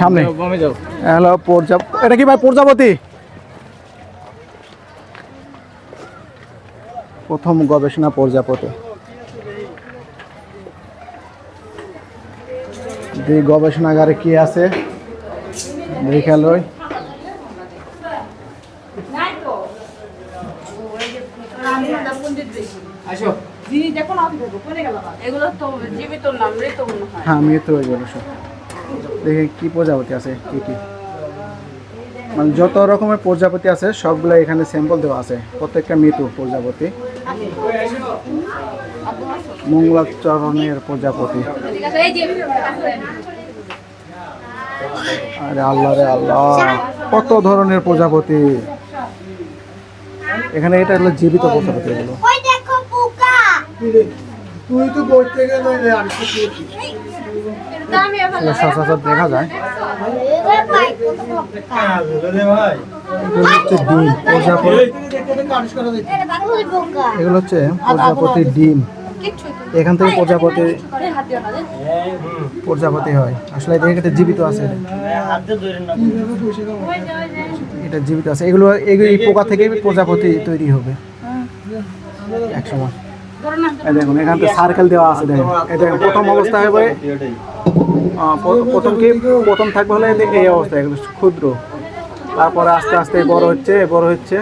সামনে। হ্যালো প্রজাপ এটা কি ভাই প্রজাপতি প্রথম গবেষণা প্রজাপতি গবেষণাগারে কি আছে? দেখে লই। হয়। হ্যাঁ আমি তো ওই গবেষক দেখি কি প্রজাপতি আছে কি কি? মানে যত রকমের প্রজাপতি আছে সবগুলো এখানে স্যাম্পল দেওয়া আছে। প্রত্যেকটা মৃত প্রজাপতি। মঙ্গলাচরণের প্রজাপতি। আরে আল্লাহ রে আল্লাহ কত ধরনের প্রজাপতি। এখানে এটা হলো জীবিত প্রজাপতি এগুলো। দেখো পোকা। তুই তো বইতে গেলে দামি এখন সচরাচর দেখা যায়। এবার পাই পোকা এগুলো হচ্ছে ডিম প্রজাপতি। এটা বাকুল পোকা এগুলো হচ্ছে প্রজাপতির ডিম। এখান থেকে প্রজাপতি প্রজাপতি হয়। আসলে এটা জীবিত আছে এটা। জীবিত আছে। এগুলো এগুলো এই পোকা থেকে প্রজাপতি তৈরি হবে। এক সময় ধরো না এই দেখুন, এখান থেকে সার্কেল দেওয়া আছে, দেখুন। এই প্রথম অবস্থায় হবে প্রথম কি? প্রথম থাকবে হলে এই- অবস্থা ক্ষুদ্র। তারপরে আস্তে আস্তে বড় হচ্ছে বড় হচ্ছে।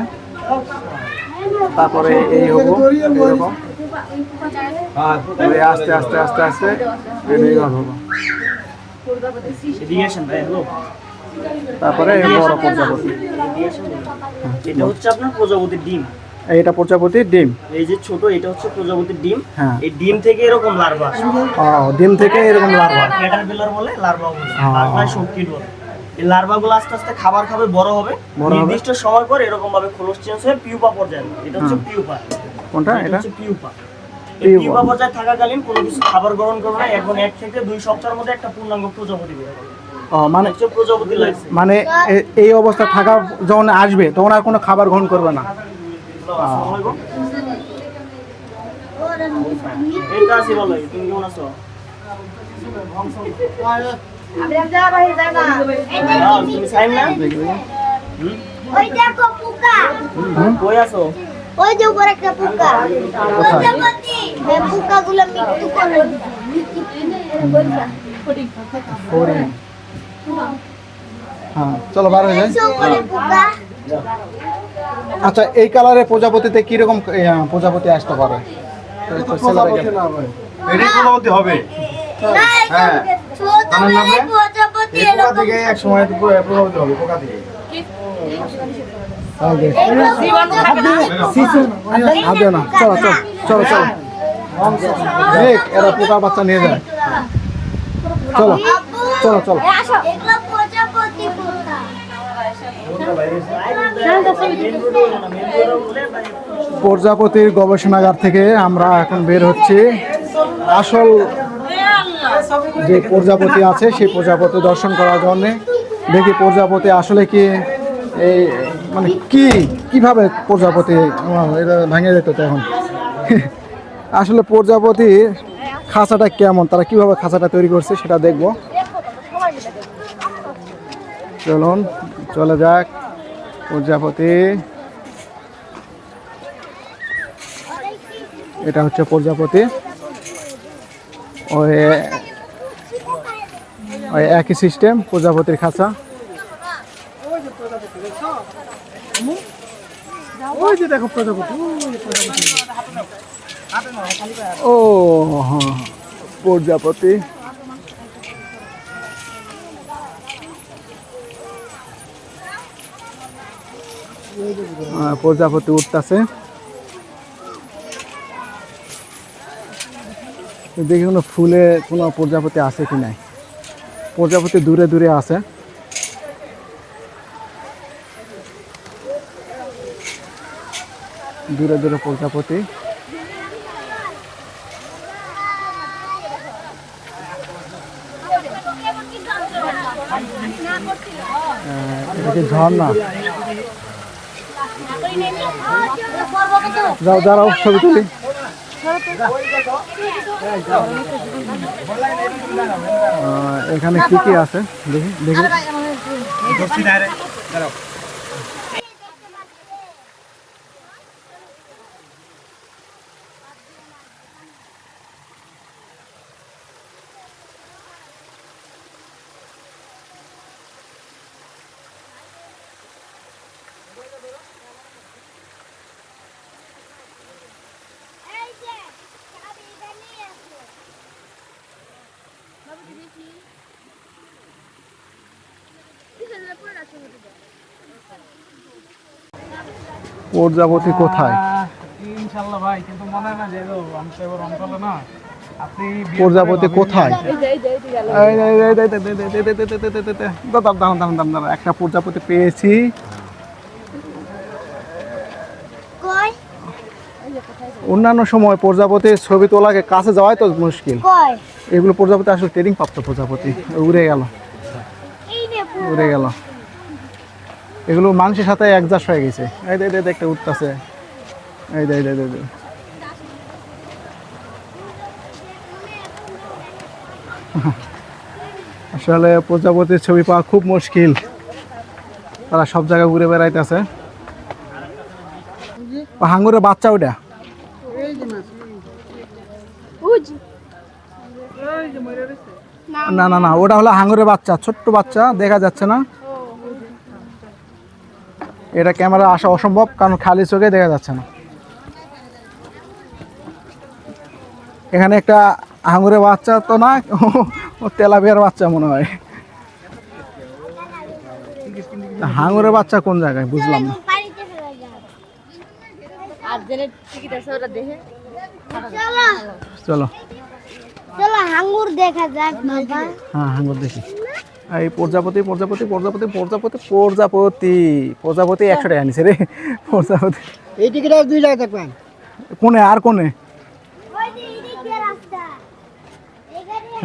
তারপরে এই হব আস্তে আস্তে আস্তে আস্তে হব। তারপরে বড় প্রজাপতি। এটা হচ্ছে আপনার প্রজাপতির ডিম। এইটা প্রজাপতির ডিম? এই যে ছোট এটা হচ্ছে প্রজাপতির ডিম। হ্যাঁ। এই ডিম থেকে এরকম লার্ভা। ও ডিম থেকে এরকম লার্ভা। ক্যাটারপিলার বলে লার্ভা বলে। হ্যাঁ। লার্ভায় বলে। এই লার্ভাগুলো আস্তে আস্তে খাবার খাবে বড় হবে। নির্দিষ্ট সময় পর এরকম ভাবে খোলস চেঞ্জ হয়ে পিউপা পর্যায়ে। এটা হচ্ছে। পিউপা। কোনটা? এটা হচ্ছে পিউপা। পিউপা। পর্যায়ে থাকাকালীন কোনো কিছু খাবার গ্রহণ করবে না। এখন এক থেকে দুই সপ্তাহের মধ্যে একটা পূর্ণাঙ্গ প্রজাপতি বের হবে। মানে হচ্ছে প্রজাপতি লাগছে। মানে এই অবস্থা থাকা যখন আসবে তখন আর কোনো খাবার গ্রহণ করবে না। ওই দেখো পোকা কই আছো ওই যে উপরে একটা পোকা এই পোকাগুলো মৃত্যু করে। হ্যাঁ চলো বার হয়ে যায় পোকা আচ্ছা এই কালারের প্রজাপতিতে কীরকম প্রজাপতি আসতে পারে? এটাই প্রজাপতি হবে। না এটা ছোট বেলায় প্রজাপতি এই পোকা এরকম থেকে এক সময় তো প্রজাপতি হবে পোকা থেকে চলো চলো চলো চলো। দেখ এরা পোকা বাচ্চা নিয়ে যায়। চলো চলো চলো। প্রজাপতির গবেষণাগার থেকে আমরা এখন বের হচ্ছি। আসল যে প্রজাপতি আছে, সেই প্রজাপতি দর্শন করার জন্যে দেখি প্রজাপতি আসলে কি, এই মানে কি, কীভাবে প্রজাপতি এটা ভেঙে যেত এখন। আসলে প্রজাপতি খাঁচাটা কেমন, তারা কীভাবে খাঁচাটা তৈরি করছে সেটা দেখব। চলুন চলে যাক প্রজাপতি। এটা হচ্ছে প্রজাপতি। ওই ওই একই সিস্টেম প্রজাপতির খাঁচা। ও হ্যাঁ, প্রজাপতি। প্রজাপতি উঠতেছে। দেখি কোনো ফুলে কোনো প্রজাপতি আছে কি নাই। প্রজাপতি দূরে দূরে আছে। দূরে দূরে প্রজাপতি। ঝর্ণা? যাও দাঁড়াও ছবি তুলি। এখানে কি কি আছে? দেখি দেখি। কোথায় ইনশাআল্লাহ ভাই কিন্তু মনে না যে অংশ এবার না একটা প্রজাপতি পেয়েছি অন্যান্য সময় প্রজাপতির ছবি তোলাকে কাছে যাওয়াই তো মুশকিল এগুলো প্রজাপতি আসলে ট্রেনিং প্রাপ্ত প্রজাপতি উড়ে গেল উড়ে গেল এগুলো মানুষের সাথে একজাস্ট হয়ে গেছে। এই দে একটা উঠতেছে। এই দে এই দে, দে, আসলে প্রজাপতির ছবি পাওয়া খুব মুশকিল। তারা সব জায়গায় ঘুরে বেড়াইতেছে। হাঙ্গুরের বাচ্চা ওটা না না না ওটা হলো হাঙ্গুরের বাচ্চা ছোট্ট বাচ্চা দেখা যাচ্ছে না। এটা ক্যামেরা আসা অসম্ভব কারণ খালি চোখে দেখা যাচ্ছে না। এখানে একটা হাঙ্গরের বাচ্চা তো না ও তেলাপিয়ার বাচ্চা মনে হয়। হাঙ্গরের বাচ্চা কোন জায়গায়? বুঝলাম না। চলো। চলো। চলো হাঙ্গুর দেখা যাক বাবা। হ্যাঁ হাঙ্গর দেখি। এই প্রজাপতি প্রজাপতি প্রজাপতি প্রজাপতি প্রজাপতি প্রজাপতি একশো টাকা নিছে রে। প্রজাপতি। এই টিকিটে দুই টাকা থাকবেন কোনে আর কোনে?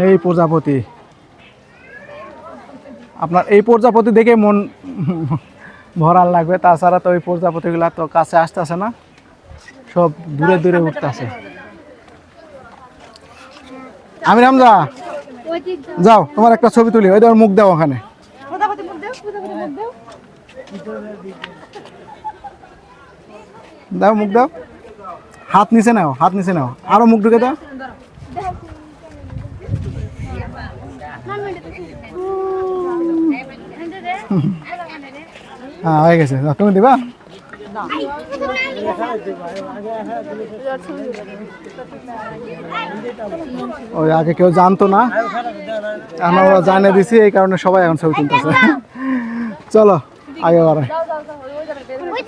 এই প্রজাপতি। আপনার এই প্রজাপতি দেখে মন ভরার লাগবে। তাছাড়া তো ওই প্রজাপতিগুলা তো কাছে আসতেছে না। সব দূরে দূরে উঠতেছে। আমি রামজা ওই দিক যাও তোমার একটা ছবি তুলি ওই দেওয়ার মুখ দাও ওখানে। দাও মুখ দাও। হাত নিচে নাও হাত নিচে নাও। আরও মুখ ঢুকে দাও। হ্যাঁ হয়ে গেছে। তুমি দিবা? ওই আগে কেউ জানতো না। আমরা ওরা জানিয়ে দিছি, এই কারণে সবাই এখন ছবি তুলতেছে। চলো, আগে বাড়াই। ওই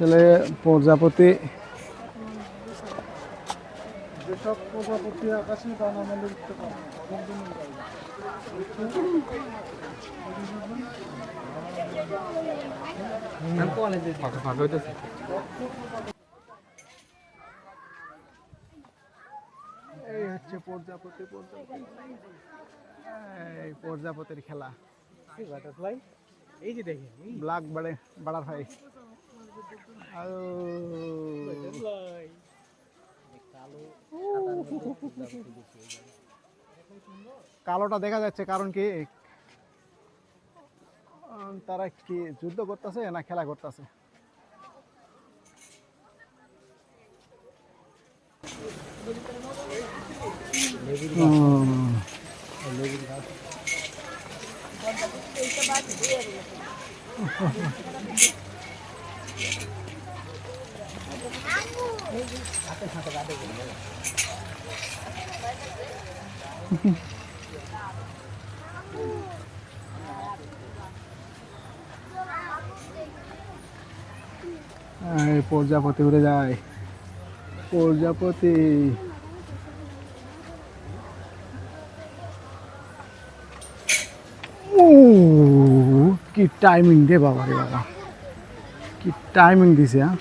আসলে প্রজাপতি যেসব প্রজাপতি এই হচ্ছে প্রজাপতি প্রজাপতি। প্রজাপতির খেলা। এই যে ব্ল্যাক বাড়ে বাড়ার হয়। কালোটা দেখা যাচ্ছে কারণ কি? তারা কি যুদ্ধ করতেছে না খেলা করতেছে? প্রজাপতি উড়ে যায়। প্রজাপতি। কি টাইমিং দে বাবা রে বাবা। কি টাইমিং দিছে হ্যাঁ?